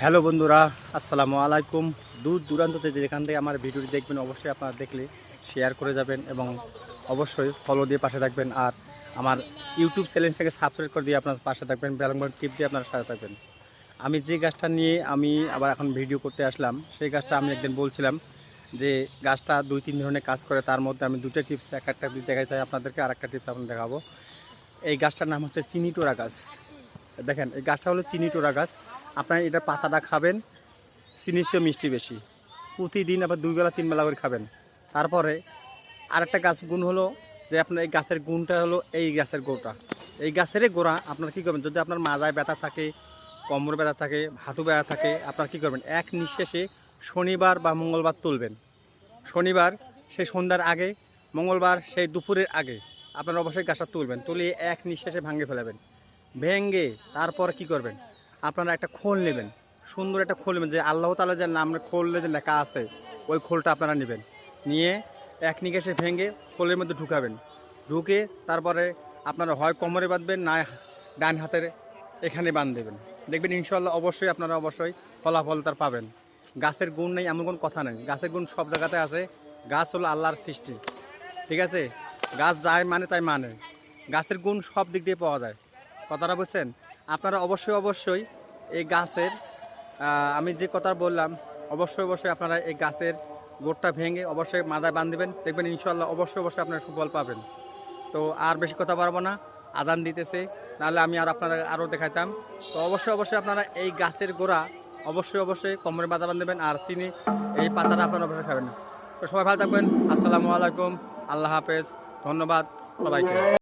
Hello বন্ধুরা, আসসালামু আলাইকুম। দূর দূরান্ততে যেখান থেকে আমার ভিডিওটি দেখবেন, অবশ্যই আপনারা দেখলে শেয়ার করে যাবেন এবং অবশ্যই ফলো দিয়ে পাশে থাকবেন। আর আমার ইউটিউব চ্যানেলটাকে সাবস্ক্রাইব করে দিয়ে আপনার পাশে থাকবেন বেলঙ্গন টিপ দিয়ে আপনারা সাথে থাকবেন। আমি যে গাছটা নিয়ে আমি আবার এখন ভিডিও করতে আসলাম, সেই গাছটা আমি একদিন বলছিলাম যে গাছটা দুই তিন ধরনের কাজ করে, তার মধ্যে আমি দুটো টিপস এক একটা দেখাই চাই আপনাদেরকে আর একটা টিপস আপনাদের দেখাবো। এই গাছটার নাম হচ্ছে চিনিটোরা গাছ। দেখেন, এই গাছটা হলো চিনি টোরা গাছ। আপনার এটা পাতাটা খাবেন, চিনির চেয়ে মিষ্টি বেশি। প্রতিদিন আবার দুই বেলা, তিন বেলা করে খাবেন। তারপরে আরেকটা গাছ গুণ হলো যে আপনার এই গাছের গুণটা হলো এই গাছের গোড়া এই গাছেরই গোড়া আপনার কী করবেন, যদি আপনার মাজায় ব্যথা থাকে, কোমর ব্যথা থাকে, হাঁটু ব্যথা থাকে, আপনার কী করবেন, এক নিঃশ্বাসে শনিবার বা মঙ্গলবার তুলবেন। শনিবার, সেই সন্ধ্যার আগে, মঙ্গলবার, সেই দুপুরের আগে আপনারা অবশ্যই গাছটা তুলবেন, তুলে এক নিঃশ্বাসে ভাঙে ফেলাবেন। ভেঙ্গে তারপর কি করবেন? আপনারা একটা খোল নেবেন। সুন্দর একটা খোল নেবেন যে আল্লাহ তালা যে নাম খোলে যে লেখা আছে, ওই খোলটা আপনারা নেবেন। নিয়ে এক নিকেশে ভেঙে খোলের মধ্যে ঢুকাবেন। ঢুকে তারপরে আপনারা হয় কোমরে বাঁধবেন, না ডান হাতের এখানে বাঁধ দেবেন। দেখবেন ইনশাল্লাহ অবশ্যই আপনারা অবশ্যই ফলাফল তার পাবেন। গাছের গুণ নেই এমন কোনো কথা নেই। গাছের গুণ সব জায়গাতে আছে। গাছ হলো আল্লাহর সৃষ্টি। ঠিক আছে? গাছ যায় মানে তাই মানে। গাছের গুণ সব দিক দিয়ে পাওয়া যায়। কথাটা বুঝছেন? আপনারা অবশ্যই অবশ্যই এই গাছের আমি যে কথা বললাম, অবশ্যই অবশ্যই আপনারা এই গাছের গোড়টা ভেঙে অবশ্যই মাথায় বাঁধ দেবেন। দেখবেন ইনশাল্লাহ অবশ্যই অবশ্যই আপনারা সুফল পাবেন। তো আর বেশি কথা পারব না আদান দিতেছে, নাহলে আমি আর আপনারা আরও দেখাইতাম। তো অবশ্যই অবশ্যই আপনারা এই গাছের গোড়া অবশ্যই অবশ্যই কোমরে বাঁধা বাঁধবেন আর চিনি, এই পাতাটা আপনারা অবশ্যই খাবেন তো সবাই ভালো থাকবেন, আসসালামু আলাইকুম, আল্লাহ হাফেজ, ধন্যবাদ সবাইকে।